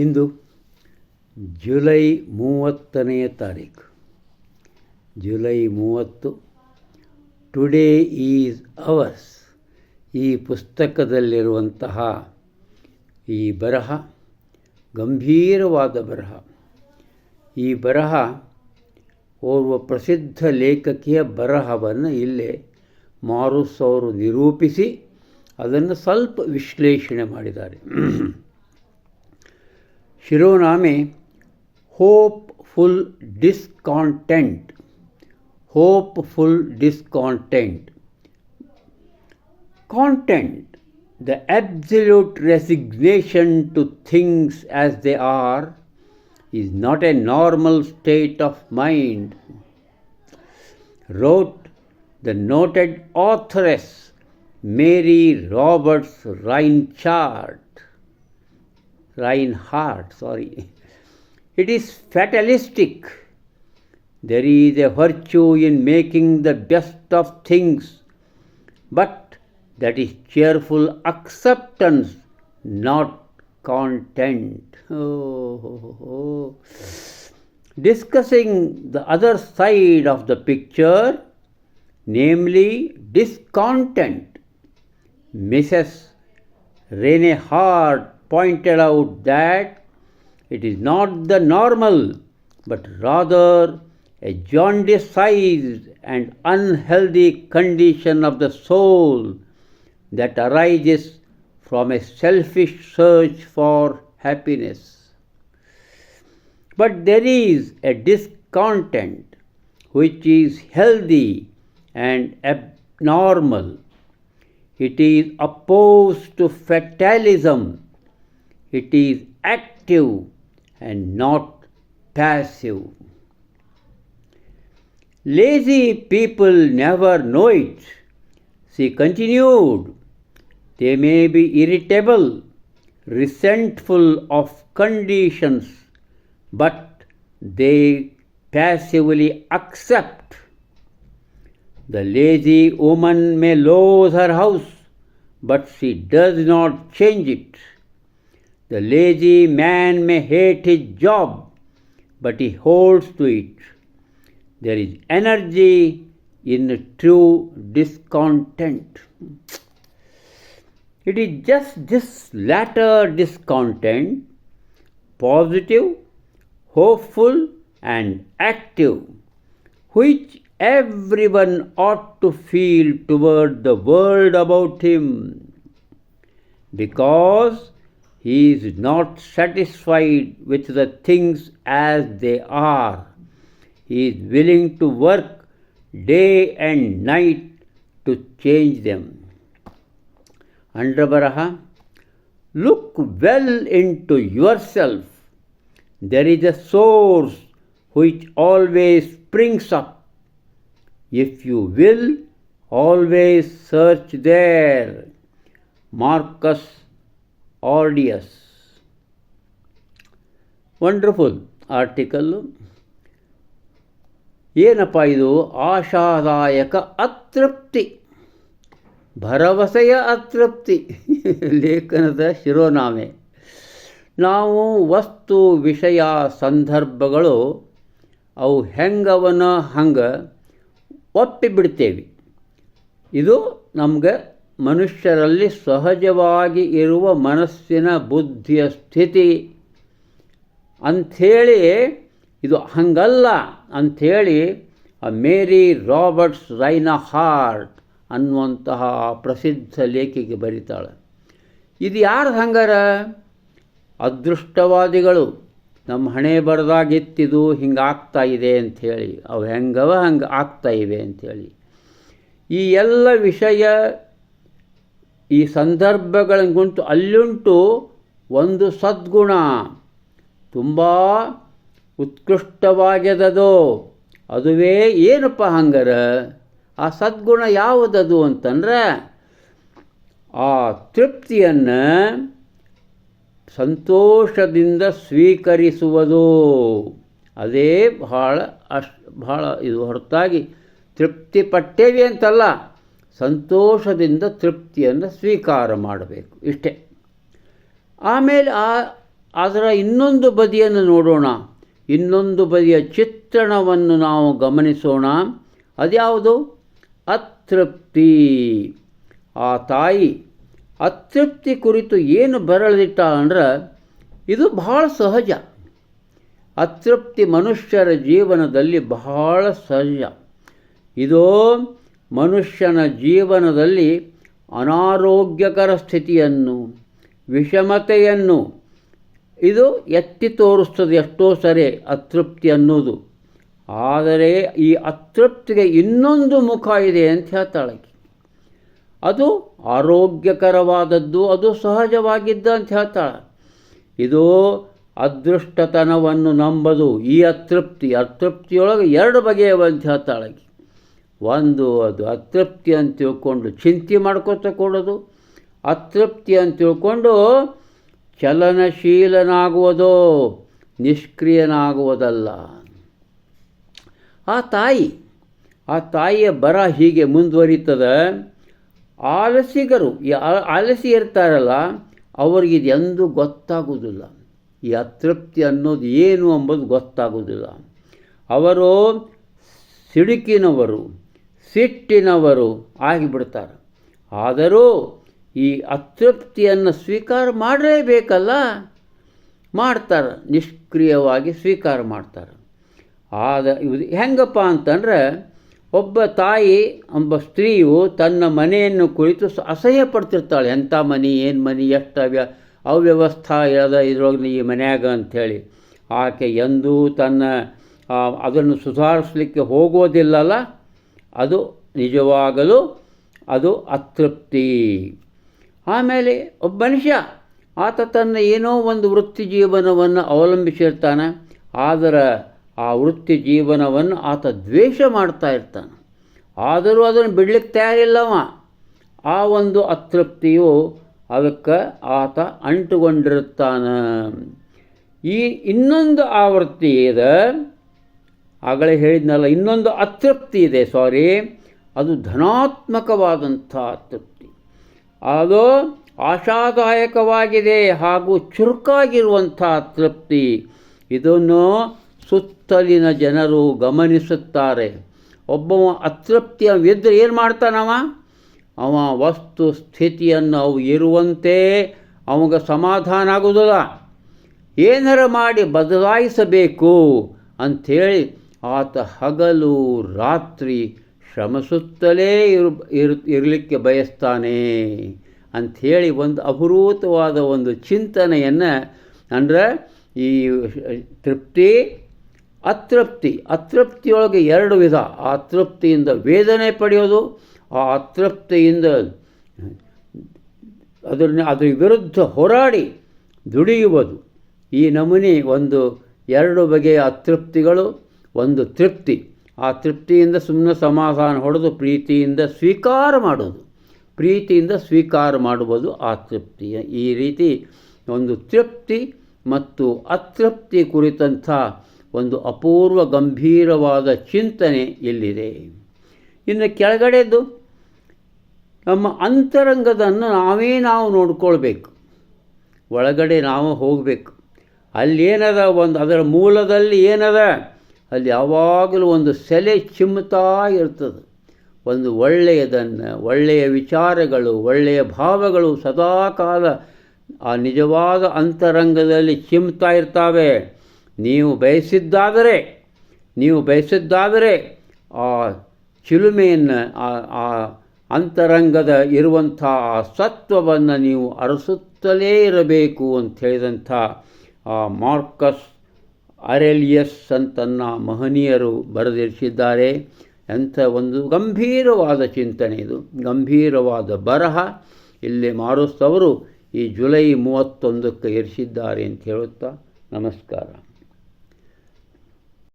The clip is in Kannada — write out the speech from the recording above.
ಇಂದು ಜುಲೈ ಮೂವತ್ತನೆಯ ತಾರೀಕು ಜುಲೈ ಮೂವತ್ತು. ಟುಡೇ ಈಸ್ ಅವರ್ಸ್ ಈ ಪುಸ್ತಕದಲ್ಲಿರುವಂತಹ ಈ ಬರಹ, ಗಂಭೀರವಾದ ಬರಹ. ಈ ಬರಹ ಓರ್ವ ಪ್ರಸಿದ್ಧ ಲೇಖಕಿಯ ಬರಹವನ್ನು ಇಲ್ಲೇ ಮಾರುಸ್ ಅವರು ನಿರೂಪಿಸಿ ಅದನ್ನು ಸ್ವಲ್ಪ ವಿಶ್ಲೇಷಣೆ ಮಾಡಿದ್ದಾರೆ. ಶಿರೋನಾಮೆ hopeful discontent hopeful discontent content the absolute resignation to things as they are is not a normal state of mind, wrote the noted authoress Mary Roberts Reinhardt. Reinhardt, sorry. It is fatalistic. There is a virtue in making the best of things, but that is cheerful acceptance, not content. Oh, oh, oh. Discussing the other side of the picture, namely discontent, Mrs. Rene Hart pointed out that it is not the normal, but rather a jaundiced and unhealthy condition of the soul that arises from a selfish search for happiness. But there is a discontent which is healthy and abnormal. It is opposed to fatalism. It is active and not passive. Lazy people never know it. She continued, they may be irritable, resentful of conditions, but they passively accept. The lazy woman may lose her house, but she does not change it. The lazy man may hate his job, but he holds to it. There is energy in the true discontent. It is just this latter discontent, positive, hopeful, and active, which everyone ought to feel toward the world about him, because he is not satisfied with the things as they are. He is willing to work day and night to change them. Under Baraha, look well into yourself. There is a source which always springs up. If you will, always search there. Marcus Aureus. Wonderful article ಏನಪ್ಪ ಇದು? ಆಶಾದಾಯಕ ಅತೃಪ್ತಿ. ಭರವಸೆಯ ಅತೃಪ್ತಿ. ಲೇಖನದ ಶಿರೋನಾಮೆ. ನಾವು ವಸ್ತು ವಿಷಯ ಸಂದರ್ಭಗಳು, ಅವು ಹೆಂಗವನ ಹಂಗೆ ಒಪ್ಪಿಬಿಡ್ತೇವೆ. ಇದು ನಮಗೆ ಮನುಷ್ಯರಲ್ಲಿ ಸಹಜವಾಗಿ ಇರುವ ಮನಸ್ಸಿನ ಬುದ್ಧಿಯ ಸ್ಥಿತಿ. ಅಂಥೇಳಿ ಇದು ಹಂಗಲ್ಲ. ಅಂಥೇಳಿ ಆ ಮೇರಿ ರಾಬರ್ಟ್ಸ್ ರೈನಾ ಹಾರ್ಟ್ ಅನ್ನುವಂತಹ ಪ್ರಸಿದ್ಧ ಲೇಖಿಗೆ ಬರೀತಾಳೆ. ಇದು ಯಾರು ಹಂಗಾರ? ಅದೃಷ್ಟವಾದಿಗಳು. ನಮ್ಮ ಹಣೆ ಬರೆದಾಗಿತ್ತಿದು ಹಿಂಗೆ ಆಗ್ತಾ ಇದೆ ಅಂಥೇಳಿ. ಅವು ಹೆಂಗವ ಹಂಗೆ ಆಗ್ತಾ ಇವೆ ಅಂಥೇಳಿ. ಈ ಎಲ್ಲ ವಿಷಯ ಈ ಸಂದರ್ಭಗಳನ್ನುಂಟು ಅಲ್ಲುಂಟು ಒಂದು ಸದ್ಗುಣ. ತುಂಬ ಉತ್ಕೃಷ್ಟವಾಗ್ಯದದು ಅದುವೇ ಏನಪ್ಪ ಹಂಗರ? ಆ ಸದ್ಗುಣ ಯಾವುದದು ಅಂತಂದ್ರೆ, ಆ ತೃಪ್ತಿಯನ್ನು ಸಂತೋಷದಿಂದ ಸ್ವೀಕರಿಸುವುದು. ಅದೇ ಬಹಳ ಅಷ್ಟು ಬಹಳ ಇದು ಹೊರತಾಗಿ ತೃಪ್ತಿ ಪಟ್ಟೇವಿ ಅಂತಲ್ಲ. ಸಂತೋಷದಿಂದ ತೃಪ್ತಿಯನ್ನು ಸ್ವೀಕಾರ ಮಾಡಬೇಕು. ಇಷ್ಟೇ. ಆಮೇಲೆ ಆ, ಅದರ ಇನ್ನೊಂದು ಬದಿಯನ್ನು ನೋಡೋಣ. ಇನ್ನೊಂದು ಬದಿಯ ಚಿತ್ರಣವನ್ನು ನಾವು ಗಮನಿಸೋಣ. ಅದ್ಯಾವುದು? ಅತೃಪ್ತಿ. ಆ ತಾಯಿ ಅತೃಪ್ತಿ ಕುರಿತು ಏನು ಬರಲಿಟ್ಟ ಅಂದ್ರೆ, ಇದು ಬಹಳ ಸಹಜ. ಅತೃಪ್ತಿ ಮನುಷ್ಯರ ಜೀವನದಲ್ಲಿ ಬಹಳ ಸಹಜ. ಇದು ಮನುಷ್ಯನ ಜೀವನದಲ್ಲಿ ಅನಾರೋಗ್ಯಕರ ಸ್ಥಿತಿಯನ್ನು, ವಿಷಮತೆಯನ್ನು ಇದು ಎತ್ತಿ ತೋರಿಸ್ತದೆ ಎಷ್ಟೋ ಸರಿ ಅತೃಪ್ತಿ ಅನ್ನೋದು. ಆದರೆ ಈ ಅತೃಪ್ತಿಗೆ ಇನ್ನೊಂದು ಮುಖ ಇದೆ ಅಂತ ಹೇಳ್ತಾಳೆ ಅದು ಆರೋಗ್ಯಕರವಾದದ್ದು, ಅದು ಸಹಜವಾಗಿದ್ದ ಅಂತ ಹೇಳ್ತಾಳೆ. ಇದು ಅದೃಷ್ಟತನವನ್ನು ನಂಬದು, ಈ ಅತೃಪ್ತಿ, ಅತೃಪ್ತಿಯೊಳಗೆ ಎರಡು ಬಗೆಯವಂತ ಹೇಳ್ತಾಳೆ ಒಂದು ಅದು ಅತೃಪ್ತಿ ಅಂತ ತಿಳ್ಕೊಂಡು ಚಿಂತೆ ಮಾಡ್ಕೋತ ಕೊಡೋದು. ಅತೃಪ್ತಿ ಅಂತ ತಿಳ್ಕೊಂಡು ಚಲನಶೀಲನಾಗುವುದೋ, ನಿಷ್ಕ್ರಿಯನಾಗುವುದಲ್ಲ. ಆ ತಾಯಿ, ಆ ತಾಯಿಯ ಬರ ಹೀಗೆ ಮುಂದುವರಿತದೆ. ಆಲಸಿಗರು ಆಲಸಿ ಇರ್ತಾರಲ್ಲ, ಅವ್ರಿಗೆ ಇದು ಎಂದೂ ಗೊತ್ತಾಗುವುದಿಲ್ಲ. ಈ ಅತೃಪ್ತಿ ಅನ್ನೋದು ಏನು ಎಂಬುದು ಗೊತ್ತಾಗುವುದಿಲ್ಲ. ಅವರು ಸಿಡುಕಿನವರು ಸಿಟ್ಟಿನವರು ಆಗಿಬಿಡ್ತಾರೆ. ಆದರೂ ಈ ಅತೃಪ್ತಿಯನ್ನು ಸ್ವೀಕಾರ ಮಾಡಲೇಬೇಕಲ್ಲ? ಮಾಡ್ತಾರೆ, ನಿಷ್ಕ್ರಿಯವಾಗಿ ಸ್ವೀಕಾರ ಮಾಡ್ತಾರೆ. ಆದ ಇದು ಹೆಂಗಪ್ಪ ಅಂತಂದರೆ, ಒಬ್ಬ ತಾಯಿ, ಒಬ್ಬ ಸ್ತ್ರೀಯು ತನ್ನ ಮನೆಯನ್ನು ಕುರಿತು ಅಸಹ್ಯ ಪಡ್ತಿರ್ತಾಳೆ ಎಂಥ ಮನೆ, ಏನು ಮನೆ, ಎಷ್ಟು ಅವ್ಯ, ಅವ್ಯವಸ್ಥಾ ಇರೋದ ಇದ್ರೊಳಗೆ ಈ ಮನ್ಯಾಗ ಅಂಥೇಳಿ. ಆಕೆ ಎಂದೂ ತನ್ನ ಅದನ್ನು ಸುಧಾರಿಸಲಿಕ್ಕೆ ಹೋಗೋದಿಲ್ಲಲ್ಲ. ಅದು ನಿಜವಾಗಲೂ ಅದು ಅತೃಪ್ತಿ. ಆಮೇಲೆ ಒಬ್ಬ ಮನುಷ್ಯ ಆತ ತನ್ನ ಏನೋ ಒಂದು ವೃತ್ತಿ ಜೀವನವನ್ನು ಅವಲಂಬಿಸಿರ್ತಾನೆ, ಆದರೆ ಆ ವೃತ್ತಿ ಜೀವನವನ್ನು ಆತ ದ್ವೇಷ ಮಾಡ್ತಾ ಇರ್ತಾನೆ. ಆದರೂ ಅದನ್ನು ಬಿಡ್ಲಿಕ್ಕೆ ತಯಾರಿಲ್ಲವ. ಆ ಒಂದು ಅತೃಪ್ತಿಯು ಅದಕ್ಕೆ ಆತ ಅಂಟುಕೊಂಡಿರುತ್ತಾನೆ. ಈ ಇನ್ನೊಂದು ಆವೃತ್ತಿ ಇದೆ. ಆಗಲೇ ಹೇಳಿದ್ನಲ್ಲ, ಇನ್ನೊಂದು ಅತೃಪ್ತಿ ಇದೆ ಸಾರಿ ಅದು ಧನಾತ್ಮಕವಾದಂಥ ಅತೃಪ್ತಿ. ಅದು ಆಶಾದಾಯಕವಾಗಿದೆ ಹಾಗೂ ಚುರುಕಾಗಿರುವಂಥ ತೃಪ್ತಿ ಇದನ್ನು ಸುತ್ತಲಿನ ಜನರು ಗಮನಿಸುತ್ತಾರೆ. ಒಬ್ಬವ ಅತೃಪ್ತಿಯ ಇದ್ದರೆ ಏನು ಮಾಡ್ತಾನವ? ಅವ ವಸ್ತು ಸ್ಥಿತಿಯನ್ನು ಅವು ಇರುವಂತೆ ಅವಾಗ ಸಮಾಧಾನ ಆಗೋದಿಲ್ಲ ಏನಾರ ಮಾಡಿ ಬದಲಾಯಿಸಬೇಕು ಅಂಥೇಳಿ ಆತ ಹಗಲು ರಾತ್ರಿ ಶ್ರಮಿಸುತ್ತಲೇ ಇರು ಇರು, ಇರಲಿಕ್ಕೆ ಬಯಸ್ತಾನೆ ಅಂಥೇಳಿ ಒಂದು ಅಪರೂಪವಾದ ಒಂದು ಚಿಂತನೆಯನ್ನು ಅಂದರೆ ಈ ತೃಪ್ತಿ, ಅತೃಪ್ತಿ, ಅತೃಪ್ತಿಯೊಳಗೆ ಎರಡು ವಿಧ. ಆ ತೃಪ್ತಿಯಿಂದ ವೇದನೆ ಪಡೆಯೋದು, ಆ ಅತೃಪ್ತಿಯಿಂದ ಅದನ್ನ, ಅದರ ವಿರುದ್ಧ ಹೋರಾಡಿ ದುಡಿಯುವುದು. ಈ ನಮೂನೆ ಒಂದು ಎರಡು ಬಗೆಯ ಅತೃಪ್ತಿಗಳು. ಒಂದು ತೃಪ್ತಿ. ಆ ತೃಪ್ತಿಯಿಂದ ಸುಮ್ಮನೆ ಸಮಾಧಾನ ಹೊಡೆದು ಪ್ರೀತಿಯಿಂದ ಸ್ವೀಕಾರ ಮಾಡೋದು. ಪ್ರೀತಿಯಿಂದ ಸ್ವೀಕಾರ ಮಾಡುವುದು ಆ ತೃಪ್ತಿಯ ಈ ರೀತಿ ಒಂದು ತೃಪ್ತಿ ಮತ್ತು ಅತೃಪ್ತಿ ಕುರಿತಂಥ ಒಂದು ಅಪೂರ್ವ ಗಂಭೀರವಾದ ಚಿಂತನೆ ಇಲ್ಲಿದೆ. ಇನ್ನು ಕೆಳಗಡೆದು ನಮ್ಮ ಅಂತರಂಗದನ್ನು ನಾವೇ ನಾವು ನೋಡ್ಕೊಳ್ಬೇಕು. ಒಳಗಡೆ ನಾವು ಹೋಗಬೇಕು. ಅಲ್ಲಿ ಏನದ ಒಂದು ಅದರ ಮೂಲದಲ್ಲಿ ಏನದ ಅಲ್ಲಿ ಯಾವಾಗಲೂ ಒಂದು ಸೆಲೆ ಚಿಮ್ಮುತ್ತಾ ಇರ್ತದೆ. ಒಂದು ಒಳ್ಳೆಯದನ್ನು, ಒಳ್ಳೆಯ ವಿಚಾರಗಳು, ಒಳ್ಳೆಯ ಭಾವಗಳು ಸದಾಕಾಲ ಆ ನಿಜವಾದ ಅಂತರಂಗದಲ್ಲಿ ಚಿಮ್ತಾ ಇರ್ತಾವೆ. ನೀವು ಬಯಸಿದ್ದಾದರೆ ನೀವು ಬಯಸಿದ್ದಾದರೆ ಆ ಚಿಲುಮೆಯನ್ನು ಆ ಅಂತರಂಗದ ಇರುವಂಥ ಆ ಸತ್ವವನ್ನು ನೀವು ಅರಸುತ್ತಲೇ ಇರಬೇಕು ಅಂತ ಹೇಳಿದಂಥ ಆ ಮಾರ್ಕಸ್ ಅರೆಲಿಯಸ್ ಅಂತನ್ನ ಮಹನೀಯರು ಬರೆದಿರಿಸಿದ್ದಾರೆ. ಎಂಥ ಒಂದು ಗಂಭೀರವಾದ ಚಿಂತನೆ ಇದು. ಗಂಭೀರವಾದ ಬರಹ ಇಲ್ಲಿ ಮಾರುಸ್ತವರು ಈ ಜುಲೈ ಮೂವತ್ತೊಂದಕ್ಕೆ ಇರಿಸಿದ್ದಾರೆ ಅಂತ ಹೇಳುತ್ತಾ ನಮಸ್ಕಾರ.